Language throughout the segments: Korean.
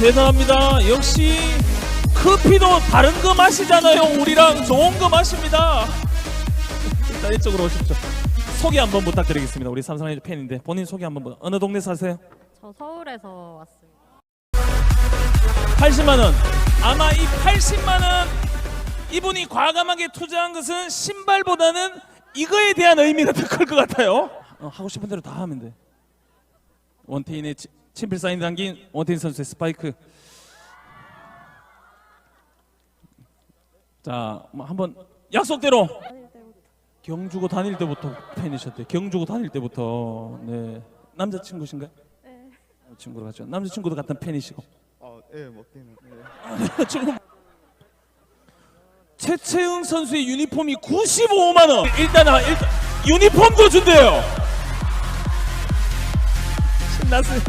대단합니다. 역시 커피도 다른 거 마시잖아요. 우리랑 좋은 거 마십니다. 일단 이쪽으로 오십시오. 소개 한번 부탁드리겠습니다. 우리 삼성라이즈 팬인데 본인 소개 한번 부탁- 어느 동네 사세요? 저 서울에서 왔습니다. 80만 원. 아마 이 80만 원 이분이 과감하게 투자한 것은 신발보다는 이거에 대한 의미가 더 클 것 같아요. 어, 하고 싶은 대로 다 하면 돼. 원태인의 치- 친필 사인 담긴 원태인 선수의 스파이크. 자, 뭐 한번 약속대로 경주고 다닐 때부터 팬이셨대. 경주고 다닐 때부터 네 남자친구신가요? 네. 친구로 같죠. 남자친구도 같은 팬이시고. 어, 예, 먹기는. 예. 지금 최채흥 선수의 유니폼이 95만 원. 일단 아, 일단 유니폼도 준대요. 신났어요.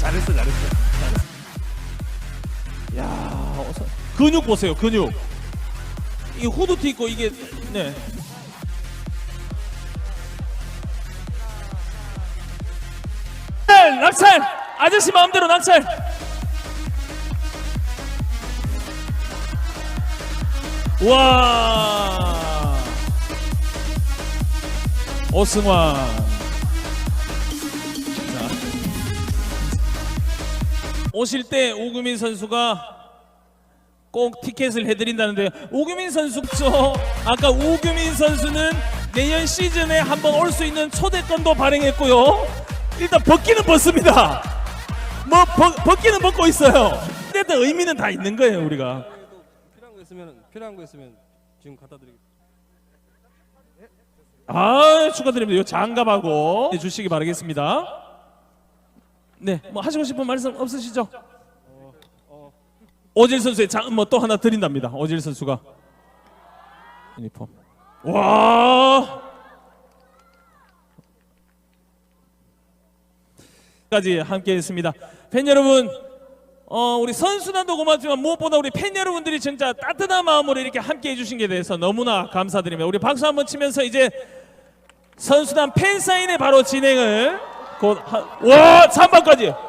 잘했어, 잘했어. 잘했어. 야, 어서- 근육 보세요, 근육. 이 후드티 입고 이게 네. 낙찰, 낙찰. 아저씨 마음대로 낙찰. 와 오승환 오실 때 오규민 선수가 꼭 티켓을 해드린다는데 오규민 선수죠 아까 오규민 선수는 내년 시즌에 한번 올 수 있는 초대권도 발행했고요 일단 벗기는 벗습니다 뭐 벗, 벗기는 벗고 있어요 근데 의미는 다 있는 거예요 우리가 필요한 거 있으면 필요한 거 있으면 지금 갖다 드리겠습니다. 아 축하드립니다. 이 장갑하고 주시기 바라겠습니다. 네, 뭐 하시고 싶은 말씀 없으시죠? 오질 선수의 장뭐또 하나 드린답니다. 오질 선수가 유니폼. 와. 까지 함께 했습니다. 팬 여러분, 어, 우리 선수단도 고맙지만 무엇보다 우리 팬 여러분들이 진짜 따뜻한 마음으로 이렇게 함께 해주신 게 대해서 너무나 감사드립니다. 우리 박수 한번 치면서 이제 선수단 팬 사인회 바로 진행을 곧 하... 와 3번까지